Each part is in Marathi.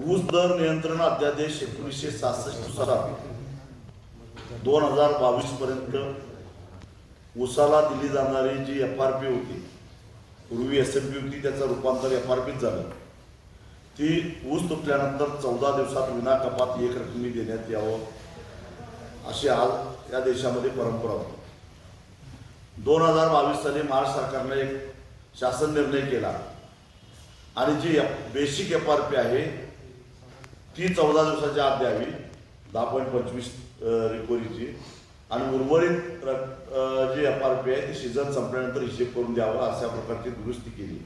ऊस दर नियंत्रण अध्यादेश एकोणीसशे सहासष्टनुसार दोन हजार बावीस पर्यंत ऊसाला दिली जाणारी जी एफ आर पी होती पूर्वी एस एम पी होती त्याचं रूपांतर एफ आर पीत झालं. ती ऊस तुटल्यानंतर चौदा दिवसात विना कपात एक रकमी देण्यात यावं अशी आज या देशामध्ये परंपरा होती. दोन हजार बावीस साली महाराष्ट्र सरकारने एक शासन निर्णय केला आणि जी बेसिक एफ आर पी आहे ती चौदा दिवसाच्या आत द्यावी. दहा पॉईंट पंचवीस रिकोरीची. आणि उर्वरित जी एफ आर पी आहे ती सीझन संपल्यानंतर हिशेब करून द्यावा अशा प्रकारची दुरुस्ती केली.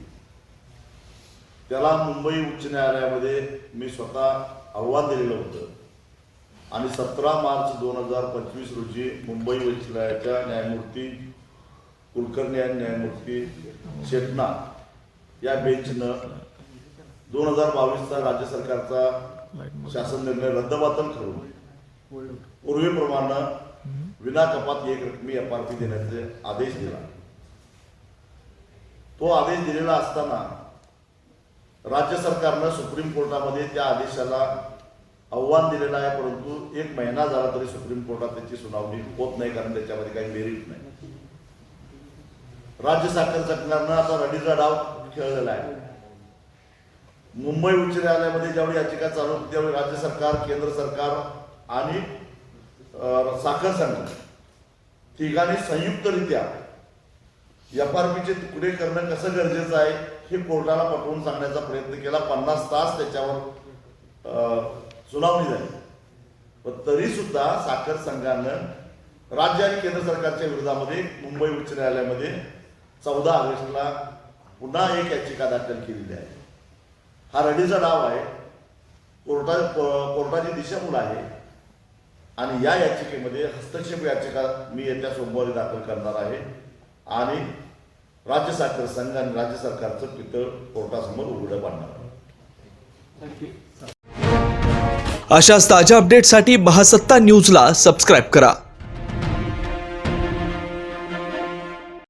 त्याला मुंबई उच्च न्यायालयामध्ये मी स्वतः आव्हान दिलेलं होतं. आणि सतरा मार्च दोन हजार पंचवीस रोजी मुंबई उच्च न्यायालयाच्या न्यायमूर्ती कुलकर्णी आणि न्यायमूर्ती शेटना या बेंचनं दोन हजार बावीसचा राज्य सरकारचा शासन निर्णय रद्दबातल करून पूर्वीप्रमाणे विना कपात एक रकमी एफ आर पी देण्याचे आदेश दिला. तो आदेश दिलेला असताना राज्य सरकारनं सुप्रीम कोर्टामध्ये त्या आदेशाला आव्हान दिलेलं आहे परंतु एक महिना झाला तरी सुप्रीम कोर्टात त्याची सुनावणी होत नाही कारण त्याच्यामध्ये काही मेरिट नाही. राज्य साखर सरकारनं आता रडीचा डाव खेळलेला आहे. मुंबई उच्च न्यायालयामध्ये ज्यावेळी याचिका चालू होती त्यावेळी राज्य सरकार केंद्र सरकार आणि साखर संघ तिघांनी संयुक्तरित्या एफ आर पीचे तुकडे करणं कसं गरजेचं आहे हे कोर्टाला पटवून सांगण्याचा प्रयत्न केला. पन्नास तास त्याच्यावर सुनावणी झाली. पण तरी सुद्धा साखर संघानं राज्य आणि केंद्र सरकारच्या विरोधामध्ये मुंबई उच्च न्यायालयामध्ये चौदा ऑगस्टला पुन्हा एक याचिका दाखल केलेली आहे. हा रडीचा डाव आहे. कोर्टा कोर्टाची दिशाभूल आहे. आणि या याचिकेमध्ये हस्तक्षेप याचिका मी येत्या सोमवारी दाखल करणार आहे. आणि राज्य साखर संघ आणि राज्य सरकारचं पितळ कोर्टासमोर उघडं पाडणार आहे. अशाच ताज्या अपडेटसाठी महासत्ता न्यूजला सबस्क्राईब करा.